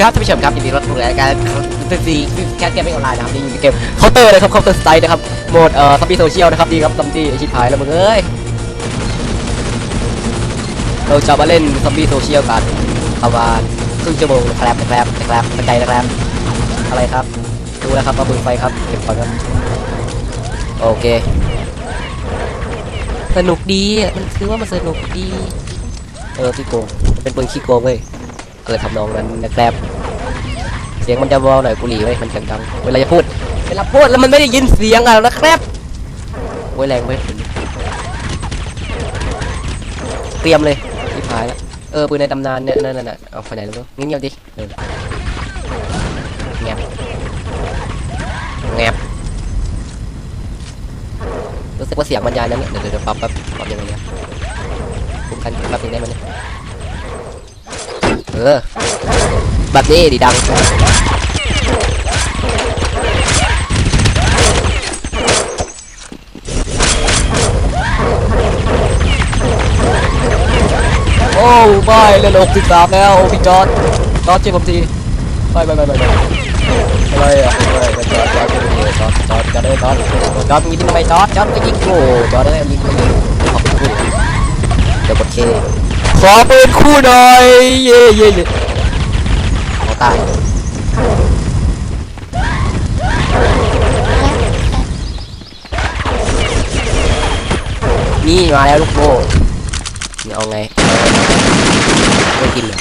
ครับท่านผู้ชมครับยินดีต้อนรับสู่รายการซีแคสเกมไม่ออนไลน์นะครับนี่อยู่ในเกมเคาน์เตอร์นะครับเคาน์เตอร์สไตล์นะครับโหมดเอ่อซัมบี้โซเชียลนะครับนี่ครับซัมบี้ชิบหายแล้วมึงเอ้ยเราจะมาเล่นซัมบี้โซเชียลกันประมาณครึ่งชั่วโมงนะครับนะครับนะครับเข้าใจนะครับอะไรครับดูนะครับมาปืนไฟครับเก็บก่อนครับโอเค สนุกดีอะมันคือว่ามันสนุกดีเออขี้โกงเป็นปืนขี้โกงเว้ย ออทำนองนั้นนะครับเสียงมันจะเบาหน่อยกุหลีไว้มันเสียงดังเวลาจะพูดเวลาพูดแล้วมันไม่ได้ยินเสียงอะนะครับโว้ยแรงเว้ยเตรียมเลยที่พายแล้วเออปืนในตำนานเนี่ยนั่นน่ะเอาไปไหนแล้วเงียบๆดิเออแงบแงบรู้สึกว่าเสียงบรรยายนั้นเนี่ยเดี๋ยวเดี๋ยวปรับแป๊บปรับยังไงเนี่ยคุมกันแป๊บนึงได้ไหมเนี่ย ออ แบบนี้ดีดัง โอ้ไม่เล่นหกสิบสามแล้วพี่จอร์ดจอร์ดช่วยผมทีไปไปไปไปไปอะไรอะไรจอร์ดจอร์ดจอร์ดจอร์ดจอร์ดจอดเลยจอร์ดจอร์ดมึงยิงทำไมจอร์ดจอร์ดก็ยิงโง่จอร์ดเลยยิงไม่ยิงขอบคุณเดี๋ยวกดเค ขอปืนคู่หน่อย เย่เย่เย่เขาตายนี่มาแล้วลูกโบนี่เอาไงไม่กินเลย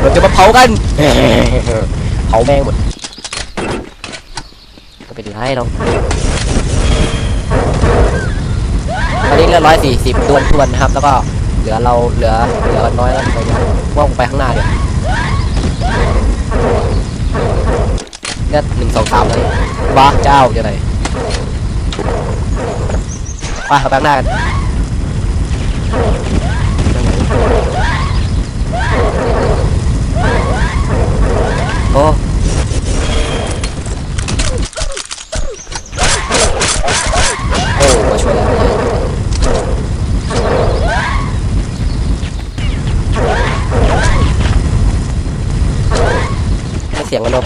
เราจะมาเผากัน เผาแม่งหมดก็เป็นไรหรอกตอนนี้เหลือร้อยสี่สิบทวนทวนๆนะครับ แล้วก็ เหลือเราเหลือเหลือน้อยแล้วไปนะว่างไปข้างหน้าเดี๋ยวเนี่ยหนึ่งสองสามเลยบ้าเจ้าจะไหนไปเอาไปข้างหน้ากัน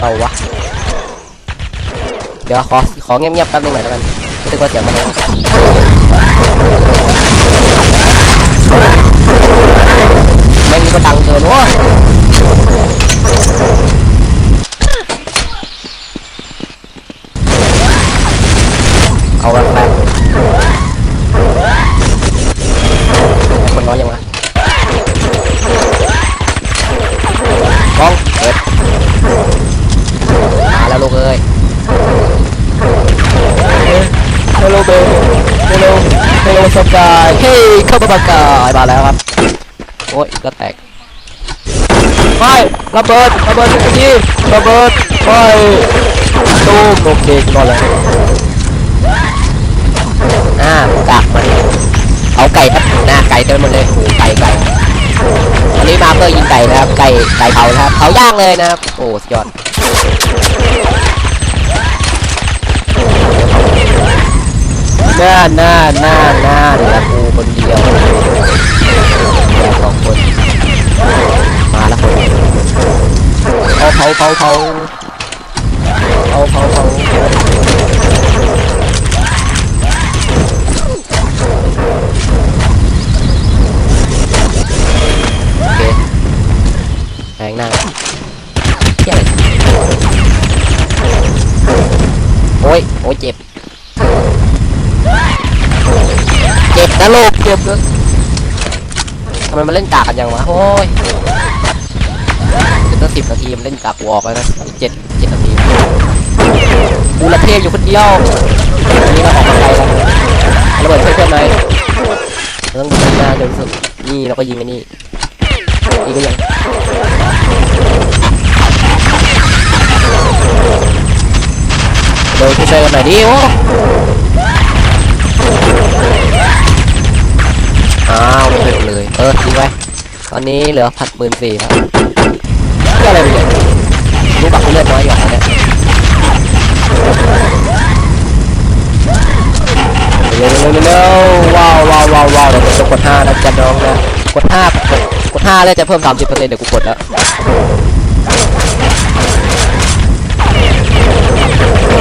เสียงมันเบาวะ เดี๋ยวขอขอเงียบๆแป๊บนึงหน่อยแล้วกันรู้สึกว่าเสียงมันไม่มีก็ดังเกินวะเอาละแป๊ ฮัลโหลสกายเฮ้ยเข้ามาปากกายมาแล้วครับโอ้ยก็แตกไม่ระเบิดระเบิดสักทีระเบิดไปตูมโอเคกูรอดแล้วอ่ากากมาเอาไก่ครับหน้าไก่เต็มหมดเลยโอ้ไก่ไก่อันนี้มาเพื่อยิงไก่นะครับไก่ไก่เผาครับเผาย่างเลยนะครับโอ้สุดยอด น่าหน่าหน่าหน่าเหลือกูคนเดียวสองคน มาแล้วคนเผาเผาเผาเผาเผาเผาเผาแทงหน้าโอ้ย โอ้ยเจ็บ จ็บนะโลกเจ็บนะทำไมมันเล่นกากกันยังวะโอ้ยเดี๋ยวตั้งสิบนาทีมันเล่นกากกูออกแล้วนะเจ็ดเจ็ดนาทีกูละเทพอยู่คนเดียวอันนี้เราออกมาไกลแล้วระเบิดเพื่อนๆหน่อยต้องยิงหน้าเร็วที่สุดนี่เราก็ยิงกันนี่นี่ก็ยังเร็วช่วยๆกันหน่อยดิโอ้ อ้าวไม่ถึงเลย เออทิ้งไว้ ตอนนี้เหลือผัดหมื่นสี่ครับเพื่ออะไรเนี่ยรู้บักเลือดน้อยอยู่แล้วเนี่ยเร็วเร็วเร็วเร็วว้าวว้าวว้าวว้าวเดี๋ยวจะกดห้านะจ๊ะน้องนะกดห้ากดกดห้าห้าแล้วจะเพิ่มสามสิบเปอร์เซ็นต์เดี๋ยวกูกดแล้ว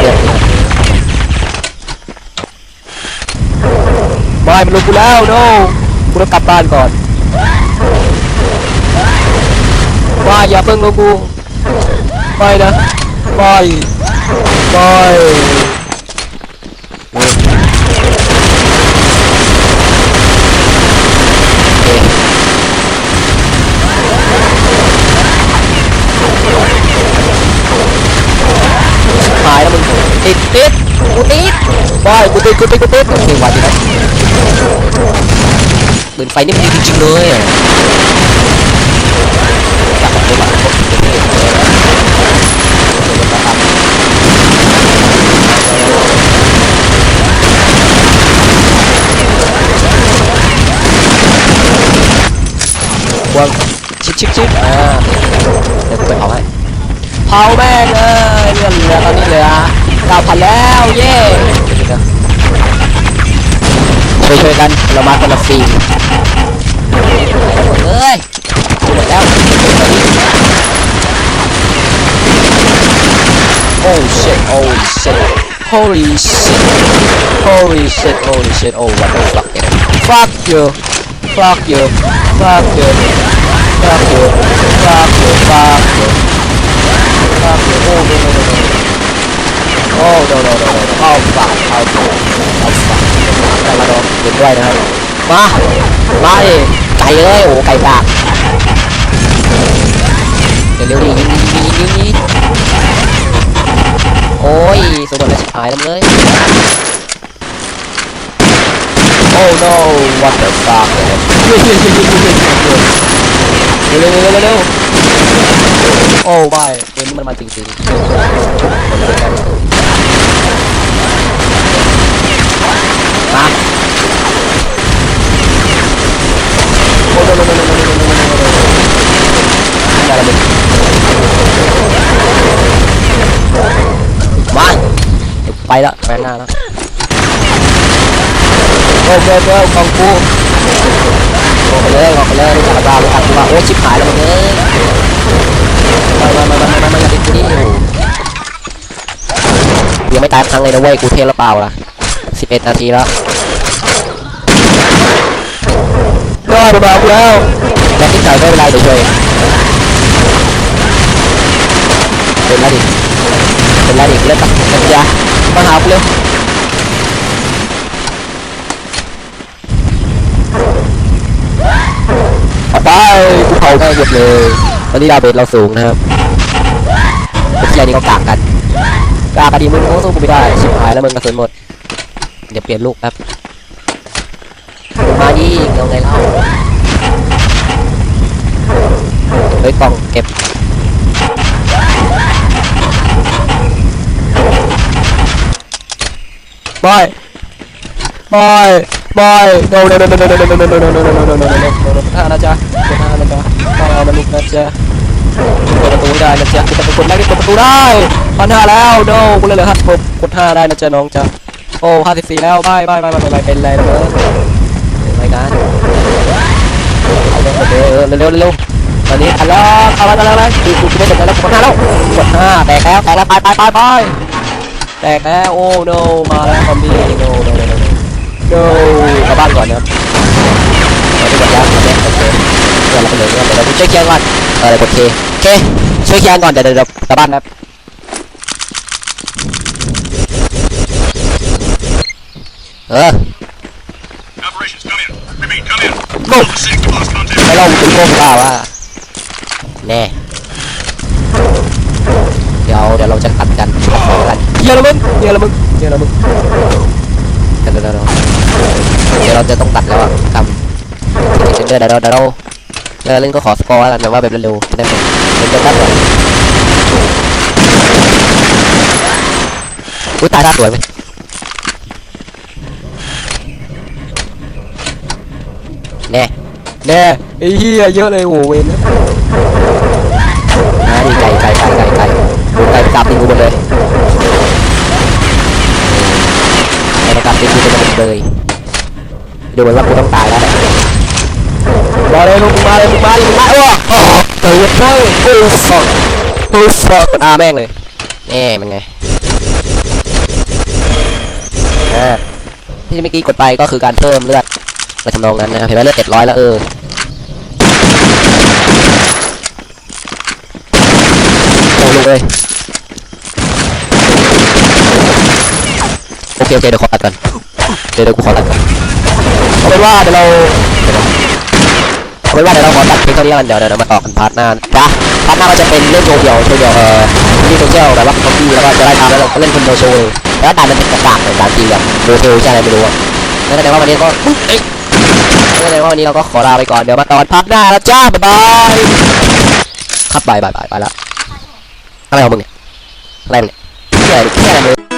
เรียบร้อยไม่มันลงกูแล้วโน กูต้องกลับบ้านก่อนว่าอย่าเพิ่งลงกูไม่นะไม่ไม่หายแล้วมึงติดติดกูติดไม่กูติดกูติดกูติดโอเคไหวดีนะ ปืนไฟนี่มันดีจริงๆเลยอะอยากบอกเลยว่าวางชิดชิดชิดอ่าเดี๋ยวกูไปเผาให้เผาแม่เลยเรื่องเหลือตอนนี้เหลือเก้าพันแล้วเย้ กันเรามาคนละฟีเอ้ยหมดแล้วโอ้ shit oh shit holy shit holy shit holy shit oh what the fuck yeah. fuck you fuck you fuck you fuck you fuck you fuck you fuck you oh no no no No oh no no no no oh fuck oh fuck oh fuck แต่ละดอกเห็นด้วยนะครับมามาดิไก่เอ้ยโอ้ไก่กากเดี๋ยวเร็วดิยิงยิงยิงยิงยิโอ้ยสมบัติชิบหายแล้วเลย Oh no what the fuck เร็วเร็วเร็วเร็วเร็วโอ้ไม่เกมนี้มันมาจริงๆ ไปละไปหน้าแล้วโอ้เกินเกินกองกูออกไปเลยออกไปเลยรู้จักกระดาษรู้จักกูว่าโอ้ชิบหายแล้วมึงเอ้ยมามามามามามาอย่าติดกูดิกูยังไม่ตายครั้งเลยนะเว้ยกูเทแล้วเปล่าล่ะสิบเอ็ดนาทีแล้วก็เบาๆแล้วแล้วที่ใส่ไม่เป็นไรเดี๋ยวช่วยเป็นไรดิเป็นไรดิเล่นตักสัญญา มาหากูเร็วเอาไปกูเผาแม่งหมดเลยตอนนี้ดาวเบสเราสูงนะครับพวกเชียนี่เขากากกันกากกันดีมึงโอ้สู้กูไม่ได้ชิบหายแล้วมึงกระสุนหมด เดี๋ยวเปลี่ยนลูกครับมาดิเอาไงเล่าเฮ้ยกล่องเก็บ บอยบอยบอย no no no no no no no no no no no no no no no no no no ท่านะจ๊ะกดท่านะจ๊ะต้องเอามันลุกนะจ๊ะเปิดประตูไม่ได้นะจ๊ะกูจะเป็นคนแรกที่เปิดประตูได้พันห้าแล้ว no กูเลยเหลือห้าสิบกดห้าได้นะจ๊ะน้องจ๊ะโอ้ห้าสิบสี่แล้วบายบายบายบายบายเป็นไรนะเบิร์ดเป็นไรกันเอาเร็วเร็วเร็วเร็วตอนนี้ทันแล้วเข้ามาแล้วนะกูกูไม่ตกแล้วกดห้าแล้วกดห้าแตกแล้วแตกแล้วไปไปไปไป แตกแล้วโอ้ no มาแล้วคอมบี้ no no no no โอ้เข้าบ้านก่อนนะครับเราไปกดยาโอเคโอเคเดี๋ยวเราไปเลยเดี๋ยวเราไปช่วยเคลียร์ก่อนเออเดี๋ยวกดเคโอเคช่วยเคลียร์ก่อนเดี๋ยวเดี๋ยวกลับบ้านครับเออโบ้ไม่เลองคุณโก้เปล่าว่าแน่เดี๋ยวเดี๋ยวเราจะตัดกันตัดกัน เฮียละมึงเฮียละมึงเฮียละมึงเดี๋ยวเดี๋ยวเดี๋ยวเดี๋ยวเราจะต้องตัดแล้วอะกำเดี๋ยวเดี๋ยวเดี๋ยวเดี๋ยวเราเดี๋ยวเล่นก็ขอสปอยแล้วกันแต่ว่าแบบเร็วๆได้เป็นเป็นจะตัดก่อนอุ้ยตายท่าสวยไหมแน่แน่ไอ้เหี้ยเยอะเลยโอ้เวนนะดิไก่ไก่ไก่ไก่ไก่ไก่จับตีกูหมดเลย ไก่จับตีกูไปหมดเลยดูเหมือนว่ากูต้องตายแล้วแหละรอเเลยลุงมาเลยลุงมาเลยลุงมาโอ้โหเฮ้ยเฮ้ยโอ้ฟอกโอ้ฟอกอาแม่งเลยแน่มันไงอ่าที่เมื่อกี้กดไปก็คือการเพิ่มเลือดไปทำนองนั้นนะครับเห็นไหมเลือดเจ็ดร้อยแล้วเออโอ้ลงเลยโอ เคโอเคเดี๋ยวขอตัดกันเดี๋ยวเดี๋ยวกูขอตัดกันเอาเป็นว่าเดี๋ยวเราเดี๋ยวนะเอาเป็นว่าเดี๋ยวเราขอตัดเพียงเท่านี้กันเดี๋ยวเดี๋ยวเรามาต่อกันพาร์ทหน้าจ้ะพาร์ทหน้าก็จะเป็นเล่นโชว์เดียวโชว์เดียวเอ่อที่โซเชียลแบบว่าคอมพิวแล้วก็จะได้ทำแล้วก็เล่นคนเดียวโชว์เลยแล้วด่านมันเป็นกระดาษเหมือนด่านจริงแบบโมเทลใช่อะไรไม่รู้อะงั้นแสดงว่าวันนี้ก็เอ้ยงั้นแสดงว่าวันนี้เราก็ขอลาไปก่อนเดี๋ยวมาต่อกันพาร์ทหน้าแล้วจ้าบ๊ายบายครับบายบายบายไปละอะไรของมึงเนี่ยอะไรเนี่ยเที่ยอะไรเที่อะไร